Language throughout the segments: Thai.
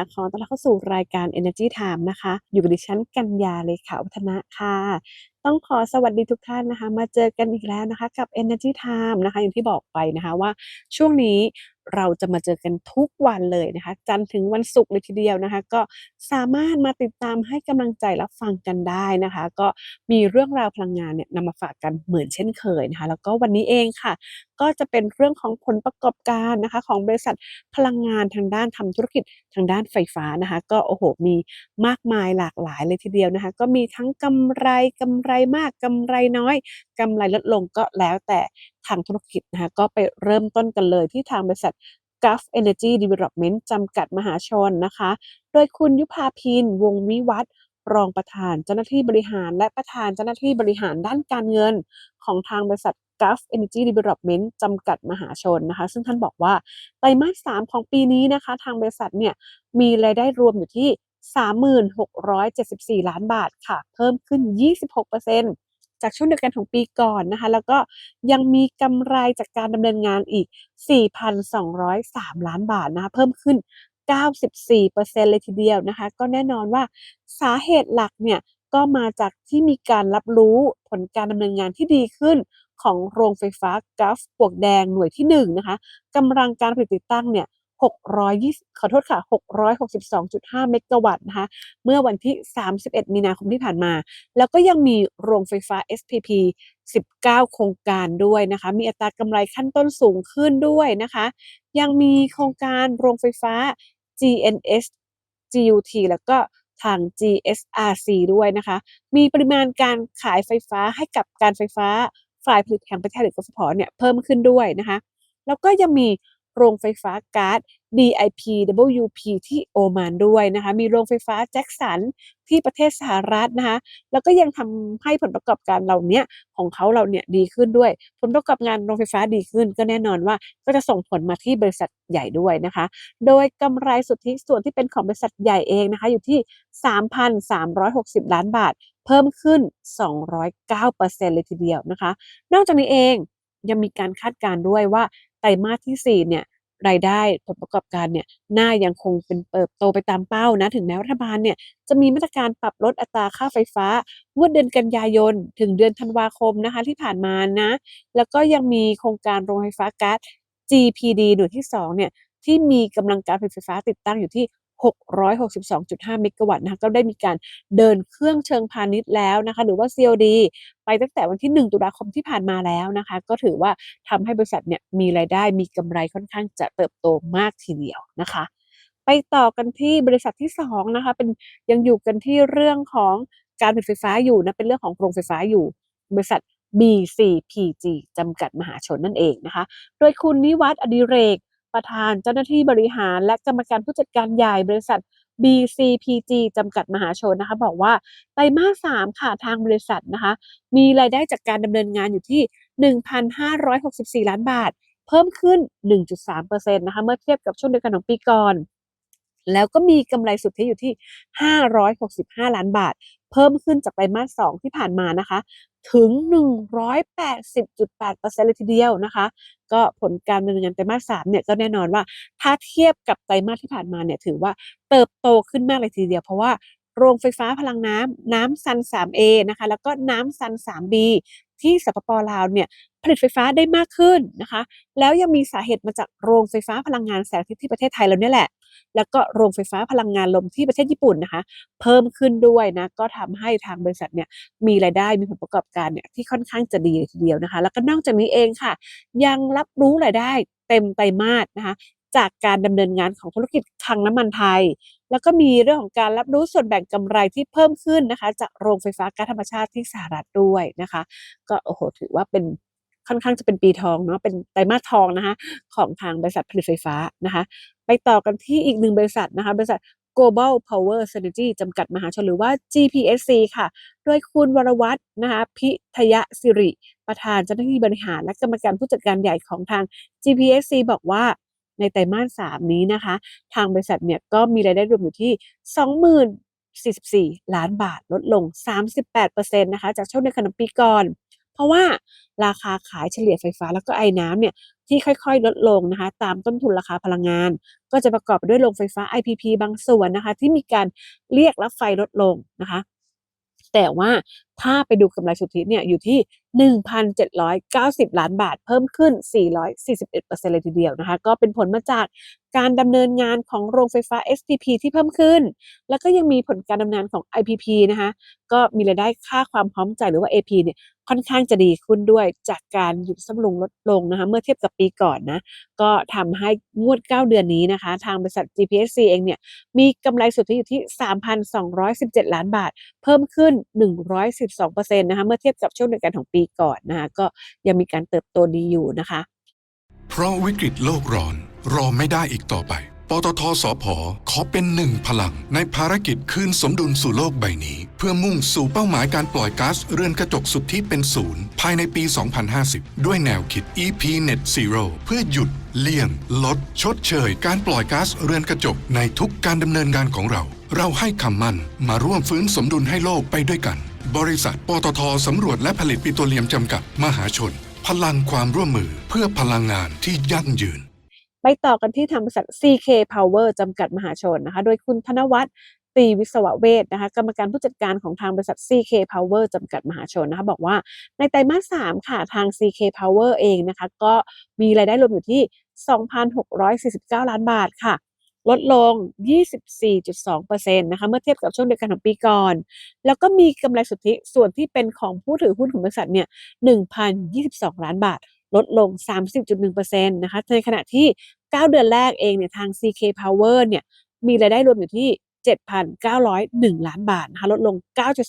ค่ะขอต้อนรับเข้าสู่รายการ Energy Time นะคะ อยู่กับดิฉันกัญญาเลขาวัฒนะค่ะ ต้องขอสวัสดีทุกท่านนะคะ มาเจอกันอีกแล้วนะคะ กับ Energy Time นะคะ อย่างที่บอกไปนะคะว่าช่วงนี้เราจะมาเจอกันทุกวันเลยนะคะ จันทร์ถึงวันศุกร์เลยทีเดียวนะคะ ก็สามารถมาติดตามให้กำลังใจรับฟังกันได้นะคะ ก็มีเรื่องราวพลังงานเนี่ยนำมาฝากกันเหมือนเช่นเคยนะคะ แล้วก็วันนี้เองค่ะ ก็จะเป็นเรื่องของผลประกอบการนะคะของบริษัทพลังงานทางด้านทำธุรกิจทางด้านไฟฟ้านะคะ ก็โอ้โหมีมากมายหลากหลายเลยทีเดียวนะคะ ก็มีทั้งกำไรกำไรมากกำไรน้อยกำไรลดลงก็แล้วแต่ทางธุรกิจนะคะก็ไปเริ่มต้นกันเลยที่ทางบริษัท Gulf Energy Development จำกัดมหาชนนะคะ โดยคุณยุพาพินวงวิวัฒรองประธานเจ้าหน้าที่บริหาร และประธานเจ้าหน้าที่บริหารด้านการเงิน ของทางบริษัท Gulf Energy Development จำกัดมหาชนนะคะ ซึ่งท่านบอกว่าไตรมาส 3 ของปีนี้นะคะ ทางบริษัทเนี่ยมีรายได้รวมอยู่ที่ 3674 ล้านบาทค่ะ เพิ่มขึ้น 26%จากช่วงเดียวกันของปีก่อนนะคะ แล้วก็ยังมีกำไรจากการดำเนินงานอีก 4,203 ล้านบาทนะคะเพิ่มขึ้น 94%เลยทีเดียวนะคะ ก็แน่นอนว่าสาเหตุหลักเนี่ยก็มาจากที่มีการรับรู้ผลการดำเนินงานที่ดีขึ้น ของโรงไฟฟ้ากัฟปวกแดงหน่วยที่1นะคะกำลังการผลิตติดตั้งเนี่ย620ขอโทษค่ะ 662.5 เมกะวัตต์นะคะ เมื่อวันที่ 31 มีนาคมที่ผ่านมา แล้วก็ยังมีโรงไฟฟ้า SPP 19 โครงการด้วยนะคะ มีอัตรากำไรขั้นต้นสูงขึ้นด้วยนะคะ ยังมีโครงการโรงไฟฟ้า GNS GUT แล้วก็ทาง GSRC ด้วยนะคะ มีปริมาณการขายไฟฟ้าให้กับการไฟฟ้า ฝ่ายผลิตแห่งประเทศหรือกฟผเนี่ยเพิ่มขึ้นด้วยนะคะ แล้วก็ยังมีโรงไฟฟ้าก๊าซ DIPWP ที่โอมานด้วยนะคะ มีโรงไฟฟ้าแจ็คสันที่ประเทศสหรัฐนะคะ แล้วก็ยังทำให้ผลประกอบการเหล่านี้ของเขาเราเนี่ยดีขึ้นด้วย ผลประกอบงานโรงไฟฟ้าดีขึ้น ก็แน่นอนว่าก็จะส่งผลมาที่บริษัทใหญ่ด้วยนะคะ โดยกำไรสุทธิส่วนที่เป็นของบริษัทใหญ่เองนะคะ อยู่ที่ 3,360 ล้านบาท เพิ่มขึ้น 209%เลยทีเดียวนะคะ นอกจากนี้เองยังมีการคาดการณ์ด้วยว่าไตรมาสที่ 4 เนี่ยรายได้ผลประกอบการเนี่ยน่ายังคงเป็นเติบโตไปตามเป้านะ ถึงแม้รัฐบาลเนี่ยจะมีมาตรการปรับลดอัตราค่าไฟฟ้างวดเดือนกันยายน ถึงเดือนธันวาคมนะคะที่ผ่านมานะ แล้วก็ยังมีโครงการโรงไฟฟ้าก๊าซ GPD หน่วยที่ 2 เนี่ยที่มีกำลังการผลิตไฟฟ้าติดตั้งอยู่ที่ 662.5 เมกะวัตต์นะคะก็ได้มีการเดินเครื่องเชิงพาณิชย์แล้วนะคะหรือว่า COD ไปตั้งแต่วันที่ 1 ตุลาคมที่ผ่านมาแล้วนะคะ ก็ถือว่าทำให้บริษัทเนี่ยมีรายได้มีกำไรค่อนข้างจะเติบโตมากทีเดียวนะคะไปต่อกันที่บริษัทที่2นะคะเป็นยังอยู่กันที่เรื่องของการผลิตไฟฟ้าอยู่นะเป็นเรื่องของโครงไฟฟ้าอยู่ บริษัท BCPG จำกัดมหาชนนั่นเองนะคะ โดยคุณนิวัฒน์อดิเรก ประธานเจ้าหน้าที่บริหาร และกรรมการผู้จัดการใหญ่บริษัท BCPG จำกัดมหาชนนะคะ บอกว่าไตรมาส 3 ค่ะทางบริษัทนะคะ มีรายได้จากการดำเนินงานอยู่ที่ 1,564 ล้านบาท เพิ่มขึ้น 1.3%นะคะ เมื่อเทียบกับช่วงเดียวกันของปีก่อน แล้วก็มีกำไรสุทธิอยู่ที่ 565 ล้านบาท เพิ่มขึ้นจากไตรมาส2ที่ผ่านมานะคะ ถึง 180.8%เลยทีเดียวนะคะ ก็ผลการดำเนินงานไตรมาส3เนี่ยก็แน่นอนว่า ถ้าเทียบกับไตรมาสที่ผ่านมาเนี่ยถือว่าเติบโตขึ้นมากเลยทีเดียว เพราะว่าโรงไฟฟ้าพลังน้ำน้ำซัน 3A นะคะ แล้วก็น้ำซัน 3B ที่สปปลาวเนี่ยผลิตไฟฟ้าได้มากขึ้นนะคะ แล้วยังมีสาเหตุมาจากโรงไฟฟ้าพลังงานแสงอาทิตย์ที่ประเทศไทยเราเนี่ยแหละ แล้วก็โรงไฟฟ้าพลังงานลมที่ประเทศญี่ปุ่นนะคะ เพิ่มขึ้นด้วยนะก็ทำให้ทางบริษัทเนี่ยมีรายได้มีผลประกอบการเนี่ยที่ค่อนข้างจะดีเลยทีเดียวนะคะ แล้วก็นอกจากนี้เองค่ะ ยังรับรู้รายได้เต็มไตรมาสนะคะจากการดำเนินงานของธุรกิจคลังน้ำมันไทย แล้วก็มีเรื่องของการรับรู้ส่วนแบ่งกำไรที่เพิ่มขึ้นนะคะ จากโรงไฟฟ้าก๊าซธรรมชาติที่สหรัฐด้วยนะคะ ก็โอ้โหถือว่าเป็นค่อนข้างจะเป็นปีทองเนาะเป็นไตรมาสทองนะคะ ของทางบริษัทผลิตไฟฟ้านะคะ ไปต่อกันที่อีกหนึ่งบริษัทนะคะบริษัท Global Power Synergy จำกัดมหาชนหรือว่า GPSC ค่ะ โดยคุณวรวัฒน์นะคะพิทยสิริ ประธานเจ้าหน้าที่บริหารและกรรมการผู้จัดการใหญ่ของทาง GPSC บอกว่าในไตรมาส 3 นี้นะคะ ทางบริษัทเนี่ยก็มีรายได้รวมอยู่ที่ 20,044 ล้านบาทลดลง 38%นะคะจากช่วงเดียวกันของปีก่อน ราะว่าราคาขายเฉลี่ยไฟฟ้าแล้วก็ไอ้น้ำเนี่ยที่ค่อยๆ ลดลงนะคะ ตามต้นทุนราคาพลังงาน ก็จะประกอบไปด้วยโรงไฟฟ้า IPP บางส่วนนะคะ ที่มีการเรียกรับไฟลดลงนะคะ แต่ว่าถ้าไปดูกำไรสุทธิเนี่ยอยู่ที่ 1,790 ล้านบาทเพิ่มขึ้น 441%เลยทีเดียวนะคะ ก็เป็นผลมาจากการดำเนินงานของโรงไฟฟ้า SPP ที่เพิ่มขึ้น แล้วก็ยังมีผลการดำเนินของ IPP นะคะ ก็มีรายได้ค่าความพร้อมใจหรือว่า AP เนี่ยค่อนข้างจะดีขึ้นด้วยจากการหยุดซ่อมบำรุงลดลงนะคะ เมื่อเทียบกับปีก่อนนะ ก็ทำให้งวด 9 เดือนนี้นะคะ ทางบริษัท GPSC เองเนี่ย มีกำไรสุทธิอยู่ที่ 3,217 ล้านบาท เพิ่มขึ้น 112%นะคะ เมื่อเทียบกับช่วงเดียวกันของปีก่อนนะคะก็ยังมีการเติบโตดีอยู่นะคะ เพราะวิกฤตโลกร้อนรอไม่ได้อีกต่อไป ปตทสพขอเป็นหนึ่งพลัง ในภารกิจคืนสมดุลสู่โลกใบนี้ เพื่อมุ่งสู่เป้าหมายการปล่อยก๊าซเรือนกระจกสุทธิเป็นศูนย์ภายในปี 2050 ด้วยแนวคิด EP Net Zero เพื่อหยุด เลี่ยง ลด ชดเชย การปล่อยก๊าซเรือนกระจกในทุกการดำเนินงานของเรา เราให้คำมั่นมาร่วมฟื้นสมดุลให้โลกไปด้วยกัน บริษัท ปตทสำรวจและผลิตปิโตรเลียมจำกัดมหาชน พลังความร่วมมือเพื่อพลังงานที่ยั่งยืน ไปต่อกันที่ทางบริษัท CK Power จำกัดมหาชนนะคะ โดยคุณธนวัฒน์ตีวิศวเวชนะคะกรรมการผู้จัดการของทางบริษัท CK Power จำกัดมหาชนนะคะบอกว่าในไตรมาส3ค่ะทาง CK Power เองนะคะก็มีรายได้รวมอยู่ที่ 2,649 ล้านบาทค่ะ ลดลง 24.2%นะคะ เมื่อเทียบกับช่วงเดียวกันของปีก่อน แล้วก็มีกำไรสุทธิส่วนที่เป็นของผู้ถือหุ้นของบริษัทเนี่ย 1,022 ล้านบาท ลดลง 30.1%นะคะ ในขณะที่ 9 เดือนแรกเองเนี่ยทาง CK Power เนี่ย มีรายได้รวมอยู่ที่ 7,901 ล้านบาทนะคะ ลดลง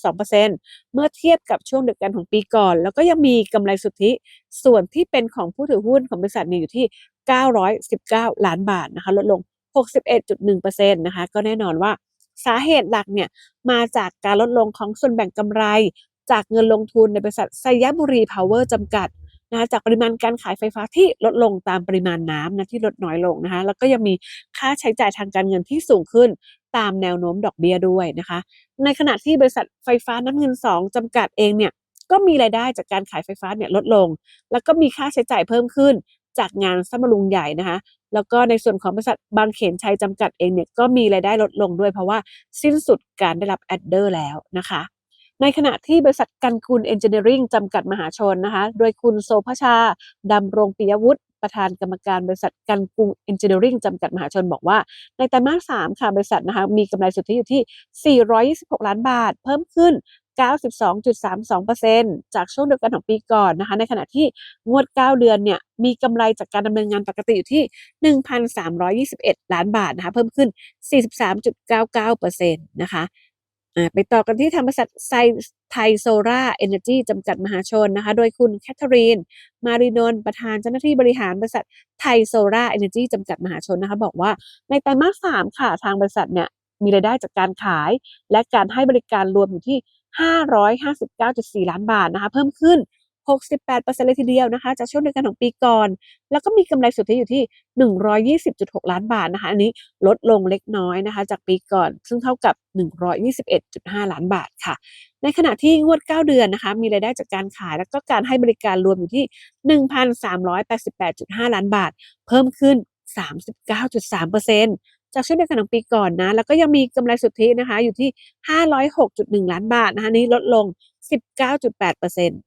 9.2%เมื่อเทียบกับช่วงเดียวกันของปีก่อน แล้วก็ยังมีกำไรสุทธิส่วนที่เป็นของผู้ถือหุ้นของบริษัทเนี่ยอยู่ที่ 919 ล้านบาทนะคะ ลดลง 61.1%นะคะก็แน่นอนว่าสาเหตุหลักเนี่ยมาจากการลดลงของส่วนแบ่งกำไร จากเงินลงทุนในบริษัทไซยบุรีพาวเวอร์จำกัดนะคะจากปริมาณการขายไฟฟ้าที่ลดลงตามปริมาณน้ำนะที่ลดน้อยลงนะคะแล้วก็ยังมีค่าใช้จ่ายทางการเงินที่สูงขึ้นตามแนวโน้มดอกเบี้ยด้วยนะคะ ในขณะที่บริษัทไฟฟ้าน้ำเงิน 2จำกัดเองเนี่ยก็มีรายได้จากการขายไฟฟ้าเนี่ยลดลง แล้วก็มีค่าใช้จ่ายเพิ่มขึ้น จากงานซ่อมบำรุงใหญ่นะคะแล้วก็ในส่วนของบริษัทบางเขนชัยจำกัดเองเนี่ยก็มีรายได้ลดลงด้วยเพราะว่าสิ้นสุดการได้รับแอดเดอร์แล้วนะคะ ในขณะที่บริษัทกันกุลเอนจิเนียริงจำกัดมหาชนนะคะ โดยคุณโซภชาดำรงปิยวุฒิประธานกรรมการบริษัทกันกุลเอนจิเนียริงจำกัดมหาชนบอกว่า ในไตรมาส3ค่ะบริษัทนะคะมีกำไรสุทธิอยู่ที่ 426 ล้านบาท เพิ่มขึ้น 92.32%จากช่วงเดียวกันของปีก่อนนะคะ ในขณะที่งวด 9 เดือนเนี่ยมีกำไรจากการดำเนินงานปกติอยู่ที่ 1,321 ล้านบาทนะคะ เพิ่มขึ้น 43.99%นะคะอ่าไปต่อกันที่ทางบริษัทไซไทยโซล่าเอเนจีจำกัดมหาชนนะคะ โดยคุณแคทเธอรีน มารีนนประธานเจ้าหน้าที่บริหารบริษัทไทยโซล่าเอเนจีจำกัดมหาชนนะคะ บอกว่าในไตรมาสสามค่ะ ทางบริษัทเนี่ยมีรายได้จากการขาย และการให้บริการรวมอยู่ที่ 559.4 ล้านบาทนะคะ เพิ่มขึ้น 68%เลยทีเดียวนะคะ จากช่วงเดียวกันของปีก่อน แล้วก็มีกำไรสุทธิอยู่ที่ 120.6 ล้านบาทนะคะ อันนี้ลดลงเล็กน้อยนะคะ จากปีก่อน ซึ่งเท่ากับ 121.5 ล้านบาทค่ะ ในขณะที่งวด 9 เดือนนะคะ มีรายได้จากการขายแล้วก็การให้บริการรวมอยู่ที่ 1,388.5 ล้านบาท เพิ่มขึ้น 39.3% จากช่วงเดียวกันของปีก่อนนะ แล้วก็ยังมีกำไรสุทธินะคะ อยู่ที่ 506.1 ล้านบาทนะคะนี้ลดลง 19.8%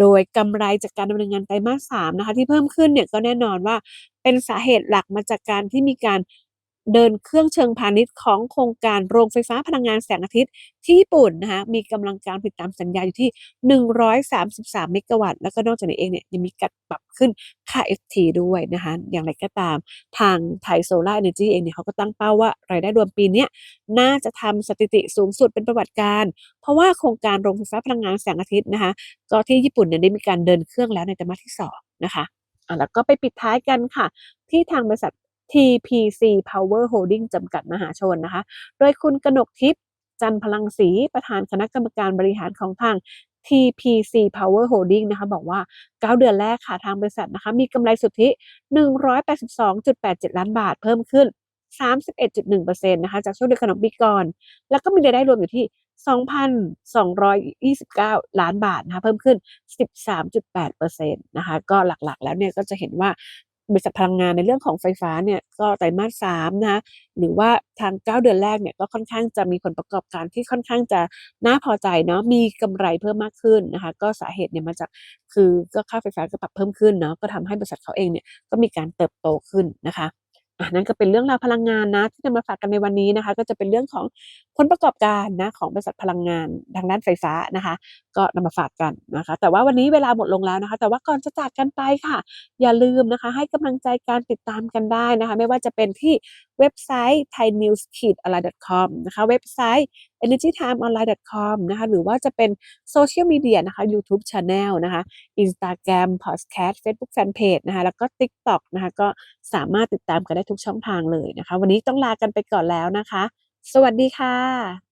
โดยกำไรจากการดำเนินงานไตรมาส3นะคะที่เพิ่มขึ้นเนี่ยก็แน่นอนว่าเป็นสาเหตุหลักมาจากการที่มีการ เดินเครื่องเชิงพาณิชย์ของโครงการโรงไฟฟ้าพลังงานแสงอาทิตย์ ที่ญี่ปุ่นนะคะมีกำลังการผลิตตามสัญญาอยู่ที่ 133 เมกะวัตต์ แล้วก็นอกจากนี้เองเนี่ยยังมีการปรับขึ้นค่า FT ด้วยนะคะอย่างไรก็ตามทางไทยโซลาร์เอเนจีเองเนี่ยเขาก็ตั้งเป้าว่ารายได้รวมปีนี้น่าจะทำสถิติสูงสุดเป็นประวัติการ เพราะว่าโครงการโรงไฟฟ้าพลังงานแสงอาทิตย์นะคะก็ที่ญี่ปุ่นเนี่ยได้มีการเดินเครื่องแล้วในไตรมาสที่2นะคะแล้วก็ไปปิดท้ายกันค่ะ ที่ทางบริษัท TPC Power Holding จำกัดมหาชนนะคะ โดยคุณกนกทิพย์จันพลังศรีประธานคณะกรรมการบริหารของทาง TPC Power Holding นะคะบอกว่า 9 เดือนแรกค่ะทางบริษัทนะคะมีกำไรสุทธิ 182.87 ล้านบาทเพิ่มขึ้น 31.1%นะคะจากช่วงเดียวกันของปีก่อน แล้วก็มีรายได้รวมอยู่ที่ 2,229 ล้านบาทนะคะเพิ่มขึ้น 13.8%นะคะก็หลักๆ แล้วเนี่ยก็จะเห็นว่า บริษัทพลังงานในเรื่องของไฟฟ้าเนี่ยก็ไตรมาส3นะคะหรือว่าทาง 9 เดือนแรกเนี่ยก็ค่อนข้างจะมีผลประกอบการที่ค่อนข้างจะน่าพอใจเนาะมีกำไรเพิ่มมากขึ้นนะคะก็สาเหตุเนี่ยมาจากคือก็ค่าไฟฟ้าก็ปรับเพิ่มขึ้นเนาะก็ทำให้บริษัทเขาเองเนี่ยก็มีการเติบโตขึ้นนะคะอะนั่นก็เป็นเรื่องราวพลังงานนะที่นำมาฝากกันในวันนี้นะคะ ก็จะเป็นเรื่องของผลประกอบการนะของบริษัทพลังงานทางด้านไฟฟ้านะคะก็นำมาฝากกันนะคะ แต่ว่าวันนี้เวลาหมดลงแล้วนะคะ แต่ว่าก่อนจะจากกันไปค่ะ อย่าลืมนะคะ ให้กำลังใจการติดตามกันได้นะคะ ไม่ว่าจะเป็นที่เว็บไซต์ thainews-online.com นะคะ เว็บไซต์ energytimeonline.com นะคะ หรือว่าจะเป็นโซเชียลมีเดียนะคะ YouTube Channel นะคะ Instagram Podcast Facebook Fanpage นะคะ แล้วก็ TikTok นะคะ ก็สามารถติดตามกันได้ทุกช่องทางเลยนะคะ วันนี้ต้องลากันไปก่อนแล้วนะคะ สวัสดีค่ะ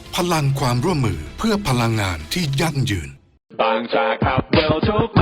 พลังความร่วมมือเพื่อพลังงานที่ยั่งยืนบางจากขับเวลทุกไป